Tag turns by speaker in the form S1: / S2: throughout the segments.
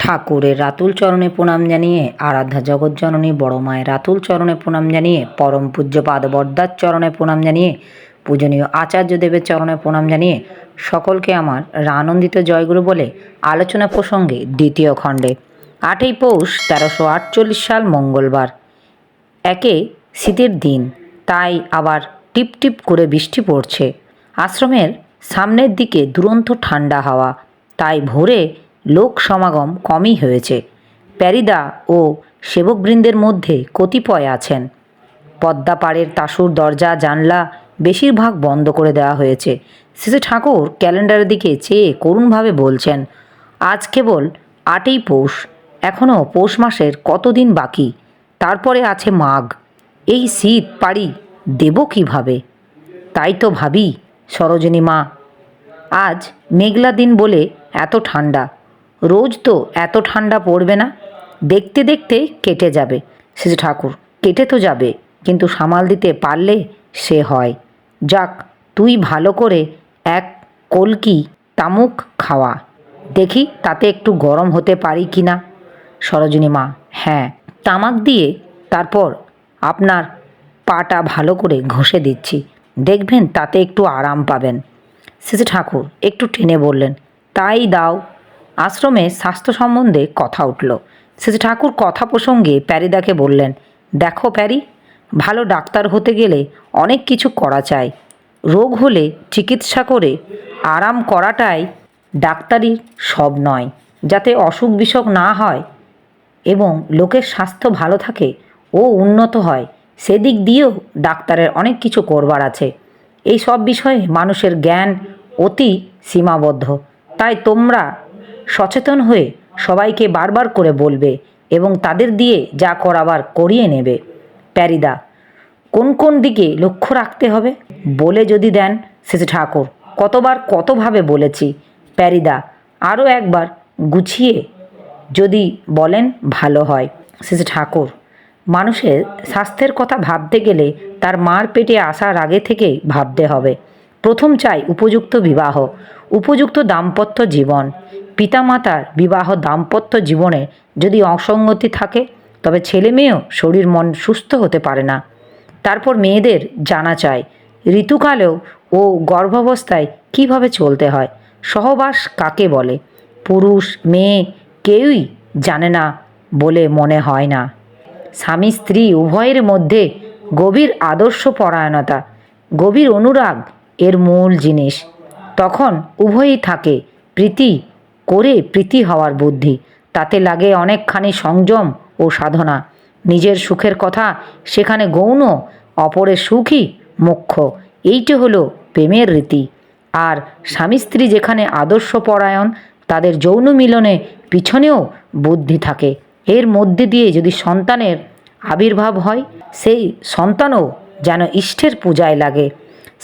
S1: ঠাকুরের রাতুল চরণে প্রণাম জানিয়ে, আরাধ্যা জগৎজননী বড় মায়ের রাতুল চরণে প্রণাম জানিয়ে, পরম পূজ্যপাদ বর্দার চরণে প্রণাম জানিয়ে, পূজনীয় আচার্য দেবের চরণে প্রণাম জানিয়ে, সকলকে আমার আনন্দিত জয়গুরু বলে আলোচনা প্রসঙ্গে দ্বিতীয় খণ্ডে। আটই পৌষ তেরোশো আটচল্লিশ সাল মঙ্গলবার। একে শীতের দিন, তাই আবার টিপ টিপ করে বৃষ্টি পড়ছে। আশ্রমের সামনের দিকে দুরন্ত ঠান্ডা হাওয়া, তাই ভোরে লোক সমাগম কমই হয়েছে। প্যারিদা ও সেবকবৃন্দের মধ্যে কতিপয় আছেন। পদ্মা পাড়ের তাসুর দরজা, জানলা বেশিরভাগ বন্ধ করে দেওয়া হয়েছে। শেষে ঠাকুর ক্যালেন্ডারের দিকে চেয়ে করুণভাবে বলছেন, আজ কেবল আটই পৌষ এখনও পৌষ মাসের কতদিন বাকি? তারপরে আছে মাঘ। এই শীত পাড়ি দেব কীভাবে? তাই তো ভাবি, সরোজিনী মা, আজ মেঘলা দিন বলে এত ঠান্ডা। রোজ তো এত ঠান্ডা পড়বে না। দেখতে দেখতে কেটে যাবে। সেজে ঠাকুর, কেটে তো যাবে, কিন্তু সামাল দিতে পারলে সে হয়। যাক, তুই ভালো করে এক কলকি তামুক খাওয়া। দেখি তাতে একটু গরম হতে পারি কি না। সরোজিনী মা হ্যাঁ তামাক দিয়ে তারপর আপনার পাটা ভালো করে ঘষে দিচ্ছি। দেখবেন তাতে একটু আরাম পাবেন। শেষে ঠাকুর, একটু টেনে বললেন, তাই দাও। আশ্রমে স্বাস্থ্য সম্বন্ধে কথা উঠল। শেষে ঠাকুর কথা প্রসঙ্গে প্যারিদাকে বললেন, দেখো প্যারি, ভালো ডাক্তার হতে গেলে অনেক কিছু করা চাই। রোগ হলে চিকিৎসা করে আরাম করাটাই ডাক্তারির সব নয়। যাতে অসুখ বিসুখ না হয় এবং লোকের স্বাস্থ্য ভালো থাকে ও উন্নত হয়, সেদিক দিয়েও ডাক্তারের অনেক কিছু করবার আছে। এই সব বিষয়ে মানুষের জ্ঞান অতি সীমাবদ্ধ। তাই তোমরা সচেতন হয়ে সবাইকে বারবার করে বলবে এবং তাদের দিয়ে যা করাবার করিয়ে নেবে। প্যারিদা, কোন কোন দিকে লক্ষ্য রাখতে হবে? বলে যদি দেন, শেষে ঠাকুর, কতবার কতভাবে বলেছি। প্যারিদা, আরও একবার গুছিয়ে যদি বলেন, ভালো হয়। শেষে ঠাকুর, মানুষের স্বাস্থ্যের কথা ভাবতে গেলে তার মার পেটে আসার আগে থেকেই ভাবতে হবে। প্রথম চাই উপযুক্ত বিবাহ, উপযুক্ত দাম্পত্য জীবন। পিতামাতার বিবাহ দাম্পত্য জীবনে যদি অসঙ্গতি থাকে, তবে ছেলে মেয়েও শরীর মন সুস্থ হতে পারে না। তারপর মেয়েদের জানা চায় ঋতুকালেও ও গর্ভাবস্থায় কীভাবে চলতে হয়, সহবাস কাকে বলে, পুরুষ, মেয়ে কেউই জানে না বলে মনে হয় না। স্বামী, স্ত্রী উভয়ের মধ্যে গভীর আদর্শ পরায়ণতা, গভীর অনুরাগ এর মূল জিনিস। তখন উভয়ই থাকে প্রীতি করে প্রীতি হওয়ার বুদ্ধি। তাতে লাগে অনেকখানি সংযম ও সাধনা। নিজের সুখের কথা সেখানে গৌণ, অপরের সুখই মুখ্য এইটি হলো প্রেমের রীতি। আর স্বামী স্ত্রী যেখানে আদর্শ পরায়ণ তাদের যৌন মিলনে পিছনেও বুদ্ধি থাকে। এর মধ্যে দিয়ে যদি সন্তানের আবির্ভাব হয়, সেই সন্তানও যেন ইষ্টের পূজায় লাগে।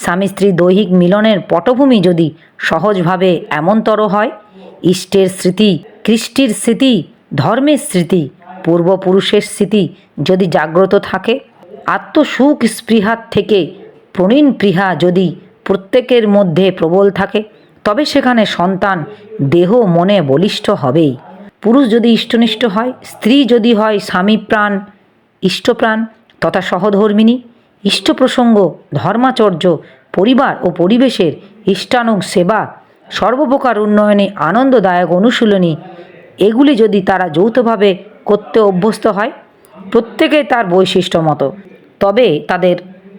S1: স্বামী স্ত্রী দৈহিক মিলনের পটভূমি যদি সহজভাবে এমনতর হয় ইষ্টের স্মৃতি, কৃষ্টির স্মৃতি, ধর্মের স্মৃতি, পূর্বপুরুষের স্মৃতি যদি জাগ্রত থাকে, আত্মসুখ স্পৃহার থেকে প্রণীন পৃহা যদি প্রত্যেকের মধ্যে প্রবল থাকে, তবে সেখানে সন্তান দেহ মনে বলিষ্ঠ হবেই। পুরুষ যদি ইষ্টনিষ্ঠ হয়, স্ত্রী যদি হয় স্বামী প্রাণ, ইষ্টপ্রাণ তথা সহধর্মিণী ইষ্ট প্রসঙ্গ ধর্মাচর্য, পরিবার ও পরিবেশের ইষ্টানুগ সেবা সর্বপ্রকার উন্নয়নে আনন্দদায়ক অনুশীলনী, এগুলি যদি তারা যৌথভাবে করতে অভ্যস্ত হয় প্রত্যেকে তার বৈশিষ্ট্য মতো। তবে তাদের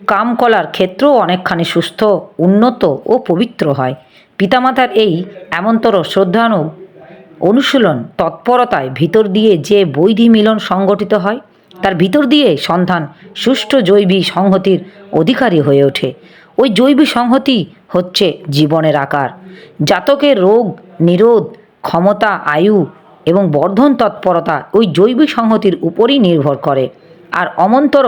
S1: কামকলার ক্ষেত্রেও অনেকখানি সুস্থ, উন্নত ও পবিত্র হয়। পিতামাতার এই এমনতর শ্রদ্ধানু অনুশীলন তৎপরতায় ভিতর দিয়ে যে বৈধি মিলন সংগঠিত হয়, তার ভিতর দিয়ে সন্ধান সুষ্ঠু জৈবী সংহতির অধিকারী হয়ে ওঠে। ওই জৈবী সংহতি হচ্ছে জীবনের আকার। জাতকের রোগ, নিরোধ, ক্ষমতা, আয়ু এবং বর্ধন তৎপরতা ওই জৈব সংহতির উপরই নির্ভর করে। আর অমন্তর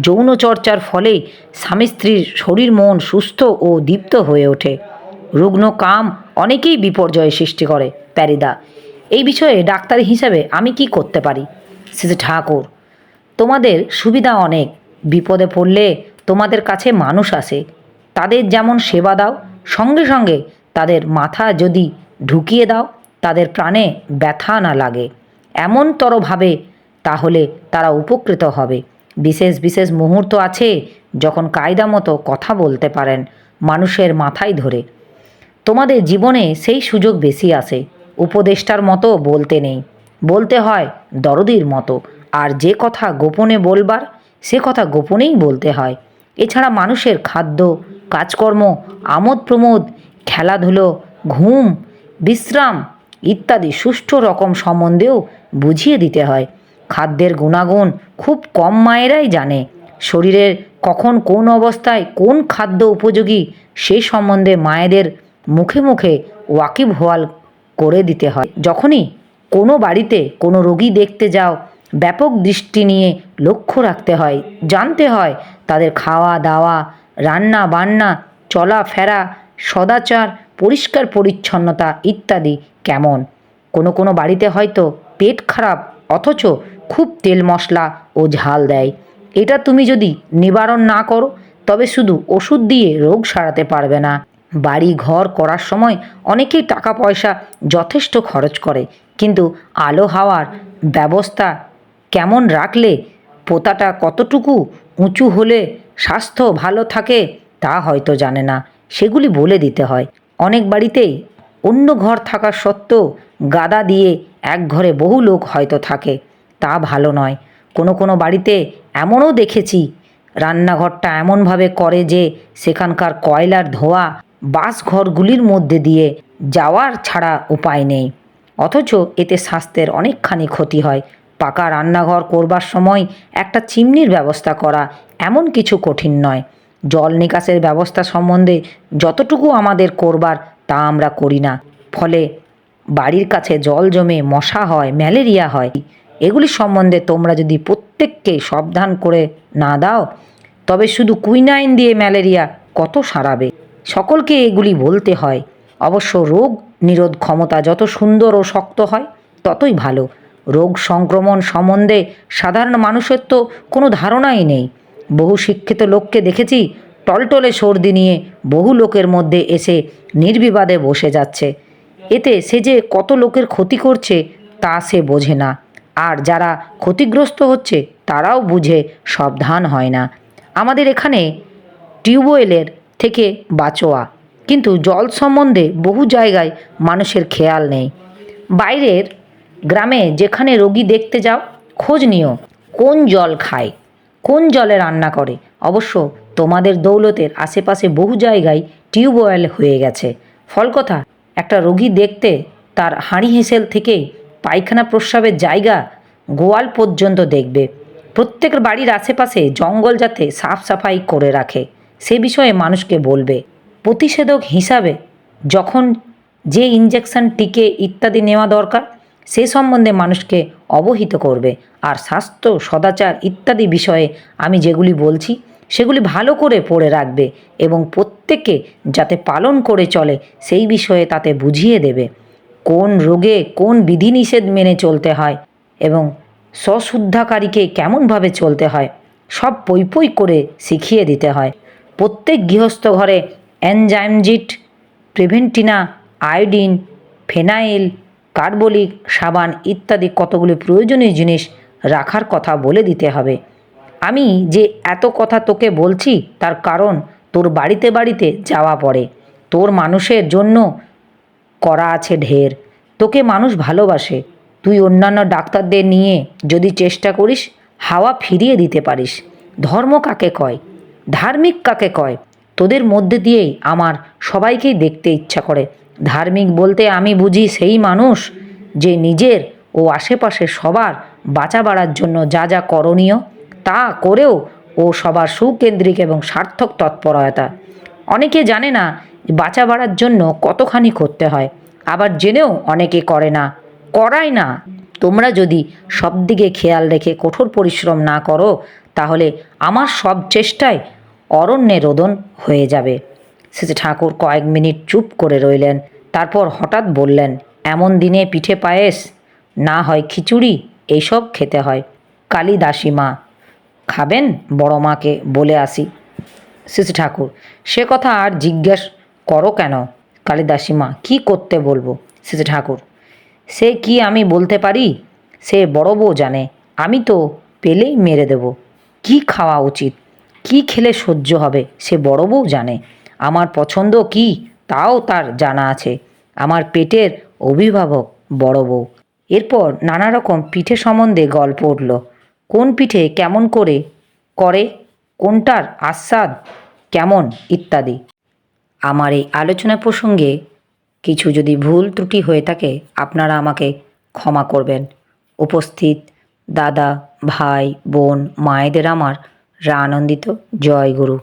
S1: যৌন চর্চার ফলে স্বামী স্ত্রীর শরীর মন সুস্থ ও দীপ্ত হয়ে ওঠে। রুগ্ন কাম অনেকেই বিপর্যয় সৃষ্টি করে, প্যারিদা। এই বিষয়ে ডাক্তার হিসাবে আমি কি করতে পারি? শ্রী ঠাকুর, তোমাদের সুবিধা অনেক। বিপদে পড়লে তোমাদের কাছে মানুষ আসে। তাদের যেমন সেবা দাও, সঙ্গে সঙ্গে তাদের মাথা যদি ঢুকিয়ে দাও, তাদের প্রাণে ব্যথা না লাগে। এমনতরভাবে তাহলে তারা উপকৃত হবে। বিশেষ বিশেষ মুহূর্ত আছে যখন কায়দা মতো কথা বলতে পারেন মানুষের মাথায় ধরে। তোমাদের জীবনে সেই সুযোগ বেশি আসে। উপদেষ্টার মতো বলতে নেই। বলতে হয় দরদির মতো। আর যে কথা গোপনে বলবার, সে কথা গোপনেই বলতে হয়। এছাড়া মানুষের খাদ্য কাজকর্ম, আমোদ প্রমোদ, খেলাধুলো, ঘুম, বিশ্রাম ইত্যাদি সুষ্ঠু রকম সম্বন্ধেও বুঝিয়ে দিতে হয়। খাদ্যের গুণাগুণ খুব কম মায়েরাই জানে। শরীরের কখন কোন অবস্থায় কোন খাদ্য উপযোগী সে সম্বন্ধে মায়েদের মুখে মুখে ওয়াকিব হওয়াল করে দিতে হয়। যখনই কোনো বাড়িতে কোনো রোগী দেখতে যাও, ব্যাপক দৃষ্টি নিয়ে লক্ষ্য রাখতে হয়। জানতে হয় তাদের খাওয়া দাওয়া রান্না, বান্না চলাফেরা সদাচার, পরিষ্কার, পরিচ্ছন্নতা ইত্যাদি কেমন? কোনো কোনো বাড়িতে হয়তো পেট খারাপ, অথচ খুব তেল মশলা ও ঝাল দেয়। এটা তুমি যদি নিবারণ না করো, তবে শুধু ওষুধ দিয়ে রোগ সারাতে পারবে না। বাড়ি ঘর করার সময় অনেকেই টাকা পয়সা যথেষ্ট খরচ করে, কিন্তু আলো হাওয়ার ব্যবস্থা কেমন রাখলে পোতাটা কতটুকু উঁচু হলে স্বাস্থ্য ভালো থাকে, তা হয়তো জানে না। সেগুলি বলে দিতে হয়। অনেক বাড়িতেই অন্য ঘর থাকা সত্ত্বেও গাদা দিয়ে এক ঘরে বহু লোক হয়তো থাকে। তা ভালো নয়। কোনো কোনো বাড়িতে এমনও দেখেছি, রান্নাঘরটা এমনভাবে করে যে সেখানকার কয়লার ধোয়া বাসঘরগুলির মধ্যে দিয়ে যাওয়ার ছাড়া উপায় নেই। অথচ এতে স্বাস্থ্যের অনেকখানি ক্ষতি হয়। পাকা রান্নাঘর করবার সময় একটা চিমনির ব্যবস্থা করা এমন কিছু কঠিন নয়। জল নিকাশের ব্যবস্থা সম্বন্ধে যতটুকু আমাদের করবার তা আমরা করি না। ফলে বাড়ির কাছে জল জমে মশা হয়, ম্যালেরিয়া হয়, এগুলি সম্বন্ধে তোমরা যদি প্রত্যেককে সাবধান করে না দাও, তবে শুধু কুইনাইন দিয়ে ম্যালেরিয়া কত সারাবে? সকলকে এগুলি বলতে হয়। অবশ্য রোগ নিরোধ ক্ষমতা যত সুন্দর ও শক্ত হয়, ততই ভালো। রোগ সংক্রমণ সম্বন্ধে সাধারণ মানুষের তো কোনো ধারণাই নেই। বহু শিক্ষিত লোককে দেখেছি টলটলে সর্দি নিয়ে বহু লোকের মধ্যে এসে নির্বিবাদে বসে যাচ্ছে। এতে সে যে কত লোকের ক্ষতি করছে তা সে বোঝে না। আর যারা ক্ষতিগ্রস্ত হচ্ছে তারাও বুঝে সাবধান হয় না। আমাদের এখানে টিউবওয়েলের থেকে বাঁচোয়া। কিন্তু জল সম্বন্ধে বহু জায়গায় মানুষের খেয়াল নেই। বাইরের গ্রামে যেখানে রোগী দেখতে যাও, খোঁজ নিও, কোন জল খায়, কোন জলে রান্না করে। অবশ্য তোমাদের দৌলতের আশেপাশে বহু জায়গায় টিউবওয়েল হয়ে গেছে। ফল কথা, একটা রোগী দেখতে তার হাঁড়ি হেঁসেল থেকে পায়খানা প্রস্রাবের জায়গা গোয়াল পর্যন্ত দেখবে। প্রত্যেক বাড়ির আশেপাশে জঙ্গল যাতে সাফ সাফাই করে রাখে, সে বিষয়ে মানুষকে বলবে। প্রতিষেধক হিসাবে যখন যে ইঞ্জেকশন টিকে ইত্যাদি নেওয়া দরকার সে সম্বন্ধে মানুষকে অবহিত করবে। আর স্বাস্থ্য, সদাচার ইত্যাদি বিষয়ে আমি যেগুলি বলছি, সেগুলি ভালো করে পড়ে রাখবে এবং প্রত্যেককে যাতে পালন করে চলে সেই বিষয়ে তাতে বুঝিয়ে দেবে। কোন রোগে কোন বিধিনিষেধ মেনে চলতে হয় এবং স্বশুদ্ধাকারীকে কেমনভাবে চলতে হয়, সব পই পই করে শিখিয়ে দিতে হয়। প্রত্যেক গৃহস্থ ঘরে অ্যানজাইমজিট প্রিভেন্টিনা, আয়োডিন, ফেনাইল কার্বলিক সাবান ইত্যাদি কতগুলি প্রয়োজনীয় জিনিস রাখার কথা বলে দিতে হবে। আমি যে এত কথা তোকে বলছি, তার কারণ তোর বাড়িতে বাড়িতে যাওয়া পড়ে। তোর মানুষের জন্য করা আছে ঢের। তোকে মানুষ ভালোবাসে। তুই অন্যান্য ডাক্তারদের নিয়ে যদি চেষ্টা করিস, হাওয়া ফিরিয়ে দিতে পারিস। ধর্ম কাকে কয়? ধার্মিক কাকে কয়? তোদের মধ্যে দিয়েই আমার সবাইকেই দেখতে ইচ্ছা করে। ধার্মিক বলতে আমি বুঝি সেই মানুষ যে নিজের ও আশেপাশে সবার বাঁচা বাড়ার জন্য যা যা করণীয় তা করেও ও সবার সুকেন্দ্রিক এবং সার্থক তৎপরতা। অনেকে জানে না বাঁচা বাড়ার জন্য কতখানি করতে হয়, আবার জেনেও অনেকে করে না। করায় না। তোমরা যদি সব দিকে খেয়াল রেখে কঠোর পরিশ্রম না করো, তাহলে আমার সব চেষ্টায় অরণ্যে রোদন হয়ে যাবে। শেষে ঠাকুর কয়েক মিনিট চুপ করে রইলেন। তারপর হঠাৎ বললেন, এমন দিনে পিঠে পায়েস? না হয় খিচুড়ি? এইসব খেতে হয়। কালিদাসী মা, খাবেন বড় মাকে বলে আসি। শ্রী ঠাকুর, সে কথা আর জিজ্ঞেস করো কেন? কালিদাসী মা, কী করতে বলব? শ্রী ঠাকুর, সে কি আমি বলতে পারি? সে বড় বউ জানে। আমি তো পেলেই মেরে দেব। কি খাওয়া উচিত? কি খেলে সহ্য হবে? সে বড় বউ জানে। আমার পছন্দ কি? তাও তার জানা আছে। আমার পেটের অভিভাবক, বড় বউ। এরপর নানা রকম পিঠে সম্বন্ধে গল্প উঠল। কোন পিঠে কেমন করে করে, কোনটার আস্বাদ কেমন ইত্যাদি। আমার এই আলোচনা প্রসঙ্গে কিছু যদি ভুল ত্রুটি হয়ে থাকে, আপনারা আমাকে ক্ষমা করবেন। উপস্থিত দাদা, ভাই, বোন, মায়েদের আমার রা আনন্দিত জয় গুরু